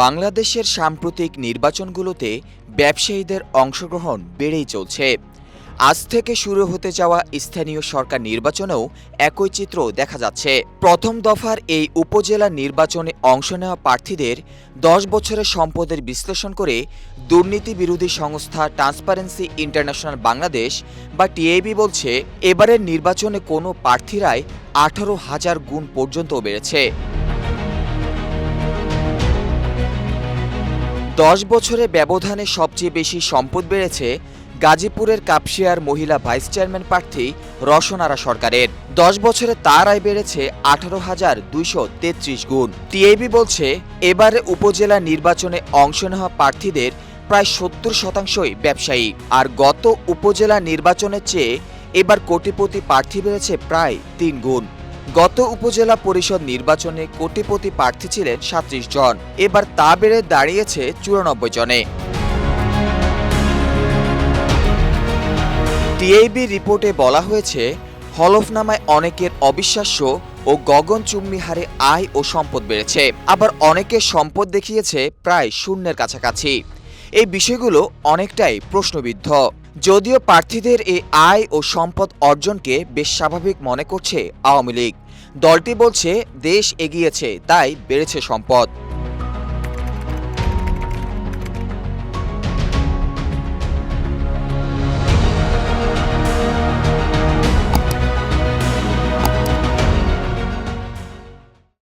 বাংলাদেশের সাম্প্রতিক নির্বাচনগুলোতে ব্যবসায়ীদের অংশগ্রহণ বেড়েই চলছে। আজ থেকে শুরু হতে যাওয়া স্থানীয় সরকার নির্বাচনেও একই চিত্র দেখা যাচ্ছে। প্রথম দফার এই উপজেলা নির্বাচনে অংশ নেওয়া প্রার্থীদের দশ বছরের সম্পদের বিশ্লেষণ করে দুর্নীতি বিরোধী সংস্থা ট্রান্সপারেন্সি ইন্টারন্যাশনাল বাংলাদেশ বা টিএবি বলছে, এবারের নির্বাচনে কোনো প্রার্থীরাই আঠারো হাজার গুণ পর্যন্ত বেড়েছে। দশ বছরে ব্যবধানে সবচেয়ে বেশি সম্পদ বেড়েছে গাজীপুরের কাপসিয়ার মহিলা ভাইস চেয়ারম্যান প্রার্থী রসনারা সরকারের। দশ বছরে তার আয় বেড়েছে আঠারো হাজার দুইশো তেত্রিশ গুণ। টিএবি বলছে, এবারে উপজেলা নির্বাচনে অংশ নেওয়া প্রার্থীদের প্রায় সত্তর শতাংশই ব্যবসায়ী। আর গত উপজেলা নির্বাচনের চেয়ে এবার কোটিপতি প্রার্থী বেড়েছে প্রায় তিন গুণ। গত উপজেলা পরিষদ নির্বাচনে কোটিপতি প্রার্থী ছিলেন সাত্রিশ জন। এবার তা বেড়ে দাঁড়িয়েছে চুরানব্বই জনে। টিএবি রিপোর্টে বলা হয়েছে, হলফনামায় অনেকের অবিশ্বাস্য ও গগনচুম্বী হারে আয় ও সম্পদ বেড়েছে। আবার অনেকের সম্পদ দেখিয়েছে প্রায় শূন্যের কাছাকাছি। এই বিষয়গুলো অনেকটাই প্রশ্নবিদ্ধ। যদিও প্রার্থীদের এই আয় ও সম্পদ অর্জনকে বেশ স্বাভাবিক মনে করছে আওয়ামী লীগ। দলটি বলছে, দেশ এগিয়েছে, তাই বেড়েছে সম্পদ।